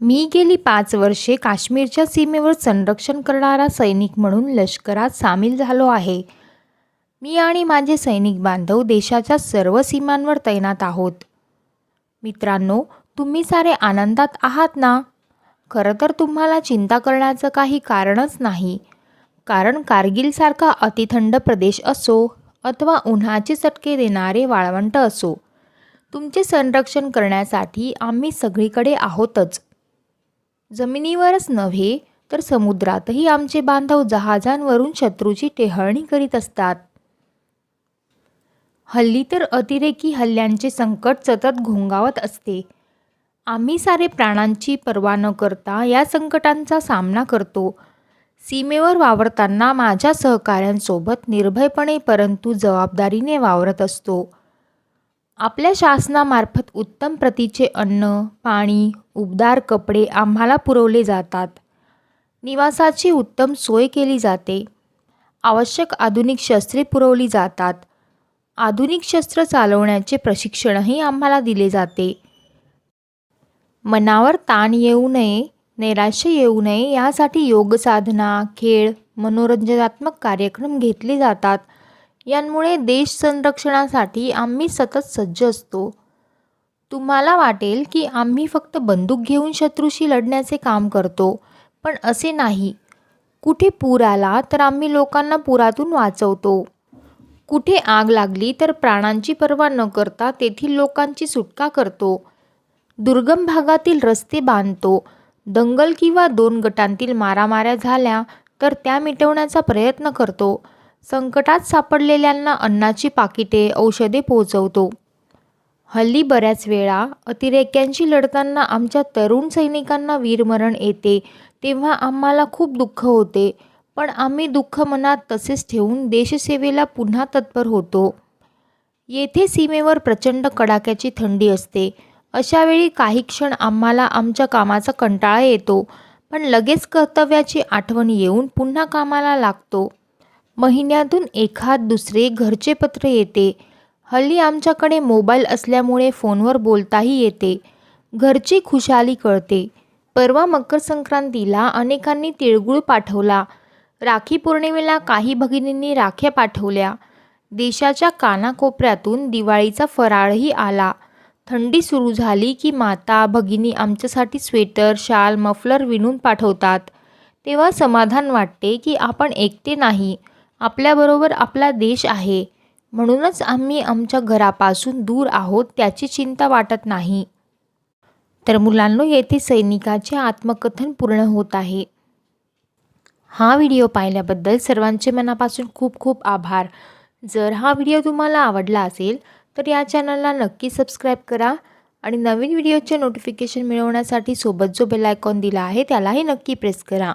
मी गेली पाच वर्षे काश्मीरच्या सीमेवर संरक्षण करणारा सैनिक म्हणून लष्करात सामील झालो आहे. मी आणि माझे सैनिक बांधव देशाच्या सर्व सीमांवर तैनात आहोत. मित्रांनो तुम्ही सारे आनंदात आहात ना? खरं तर तुम्हाला चिंता करण्याचं काही कारणच नाही. कारण कारगिलसारखा अतिथंड प्रदेश असो अथवा उन्हाचे चटके देणारे वाळवंट असो तुमचे संरक्षण करण्यासाठी आम्ही सगळीकडे आहोतच. जमिनीवरच नव्हे तर समुद्रातही आमचे बांधव जहाजांवरून शत्रूची टेहळणी करीत असतात. हल्ली तर अतिरेकी हल्ल्यांचे संकट सतत घोंगावत असते. आम्ही सारे प्राणांची पर्वा न करता या संकटांचा सामना करतो. सीमेवर वावरताना माझ्या सहकाऱ्यांसोबत निर्भयपणे परंतु जबाबदारीने वावरत असतो. आपल्या शासनामार्फत उत्तम प्रतीचे अन्न पाणी उबदार कपडे आम्हाला पुरवले जातात. निवासाची उत्तम सोय केली जाते. आवश्यक आधुनिक शस्त्रे पुरवली जातात. आधुनिक शस्त्र चालवण्याचे प्रशिक्षणही आम्हाला दिले जाते. मनावर ताण येऊ नये नैराश्य येऊ नये यासाठी योगसाधना खेळ मनोरंजनात्मक कार्यक्रम घेतले जातात. यांमुळे देश संरक्षणासाठी आम्ही सतत सज्ज असतो. तुम्हाला वाटेल की आम्ही फक्त बंदूक घेऊन शत्रूशी लढण्याचे काम करतो पण असे नाही. कुठे पूर आला तर आम्ही लोकांना पुरातून वाचवतो. कुठे आग लागली तर प्राणांची पर्वा न करता तेथील लोकांची सुटका करतो. दुर्गम भागातील रस्ते बांधतो. दंगल किंवा दोन गटांतील मारामाऱ्या झाल्या तर त्या मिटवण्याचा प्रयत्न करतो. संकटात सापडलेल्यांना अन्नाची पाकिटे औषधे पोहोचवतो. हल्ली बऱ्याच वेळा अतिरेक्यांशी लढताना आमच्या तरुण सैनिकांना वीरमरण येते तेव्हा आम्हाला खूप दुःख होते. पण आम्ही दुःख मनात तसेच ठेवून देशसेवेला पुन्हा तत्पर होतो. येथे सीमेवर प्रचंड कडाक्याची थंडी असते. अशावेळी काही क्षण आम्हाला आमच्या कामाचा कंटाळा येतो पण लगेच कर्तव्याची आठवण येऊन पुन्हा कामाला लागतो. महिन्यातून एखाद दुसरे घरचे पत्र येते. हल्ली आमच्याकडे मोबाईल असल्यामुळे फोनवर बोलताही येते. घरची खुशाली कळते. परवा मकर संक्रांतीला अनेकांनी तिळगुळ पाठवला. राखी पौर्णिमेला काही भगिनींनी राख्या पाठवल्या. देशाच्या कानाकोपऱ्यातून दिवाळीचा फराळही आला. थंडी सुरू झाली की माता भगिनी आमच्यासाठी स्वेटर शाल मफलर विणून पाठवतात. तेव्हा समाधान वाटते की आपण एकटे नाही. आपल्याबरोबर आपला देश आहे. म्हणूनच आम्ही आमच्या घरापासून दूर आहोत त्याची चिंता वाटत नाही. तर मुलांनो येथे सैनिकाचे आत्मकथन पूर्ण होत आहे. हा व्हिडिओ पाहिल्याबद्दल सर्वांचे मनापासून खूप खूप आभार. जर हा व्हिडिओ तुम्हाला आवडला असेल तर या चॅनलला नक्की सबस्क्राईब करा आणि नवीन व्हिडिओचे नोटिफिकेशन मिळवण्यासाठी सोबत जो बेल आयकॉन दिला आहे त्यालाही नक्की प्रेस करा.